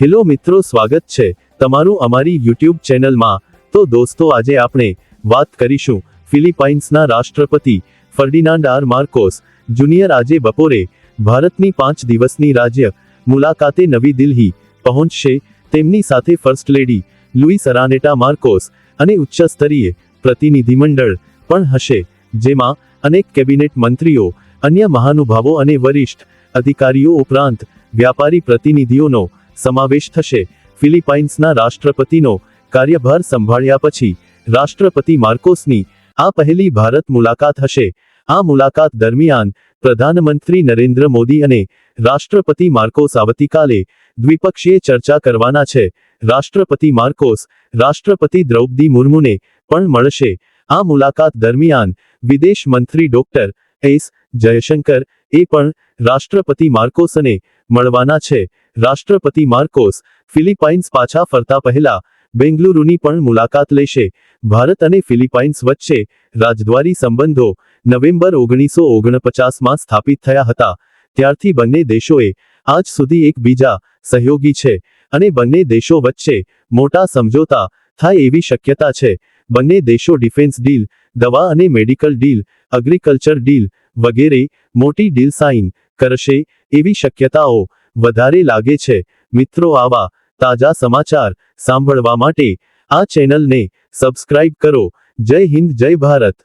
Hello મિત્રો, સ્વાગત છે તમારું અમારી યુટ્યુબ ચેનલમાં. તો દોસ્તો, આજે આપણે વાત કરીશું ફિલિપાઇન્સના રાષ્ટ્રપતિ ફર્ડિનાન્ડ આર માર્કોસ જુનિયર આજે બપોરે ભારતની પાંચ દિવસની રાજ્ય મુલાકાતે નવી દિલ્હી પહોંચશે. તેમની સાથે first lady Louise Araneta Marcos અને ઉચ્ચ સ્તરીય પ્રતિનિધિમંડળ પણ હશે, જેમાં અનેક કેબિનેટ મંત્રીઓ, અન્ય મહાનુભાવો અને વરિષ્ઠ અધિકારીઓ ઉપરાંત વ્યાપારી પ્રતિનિધિઓનો સમાવેશ થશે. ફિલિપાઇન્સના રાષ્ટ્રપતિનો કાર્યભાર સંભાળ્યા પછી રાષ્ટ્રપતિ માર્કોસની આ પહેલી ભારત મુલાકાત હશે. આ મુલાકાત દરમિયાન પ્રધાનમંત્રી નરેન્દ્ર મોદી અને રાષ્ટ્રપતિ માર્કોસ આવતીકાલે દ્વિપક્ષીય ચર્ચા કરવાના છે. રાષ્ટ્રપતિ માર્કોસ, રાષ્ટ્રપતિ દ્રૌપદી મુર્મુને પણ મળશે. આ મુલાકાત દરમિયાન વિદેશ મંત્રી ડોક્ટર એસ જયશંકર, એ પણ રાષ્ટ્રપતિ માર્કોસને મળવાના છે. રાષ્ટ્રપતિ માર્કોસ ફિલિપાઇન્સ પાછા ફરતા પહેલા બેંગલુરુની પણ મુલાકાત લેશે. ભારત અને ફિલિપાઇન્સ વચ્ચે રાજદ્વારી સંબંધો નવેમ્બર ઓગણીસો ઓગણપચાસમાં સ્થાપિત થયા હતા. ત્યારથી બંને દેશોએ આજ સુધી એકબીજા સહયોગી છે અને બંને દેશો વચ્ચે મોટા સમજોતા થાય એવી શક્યતા છે. બંને દેશો ડિફેન્સ ડીલ, દવા અને મેડિકલ ડીલ એગ્રીકલ્ચર ડીલ વગેરે મોટી ડીલ સાઇન કરશે એવી શક્યતાઓ વધારે લાગે છે. મિત્રો આવા તાજા સમાચાર સાંભળવા માટે આ ચેનલને સબસ્ક્રાઇબ કરો. જય હિન્દ, જય ભારત.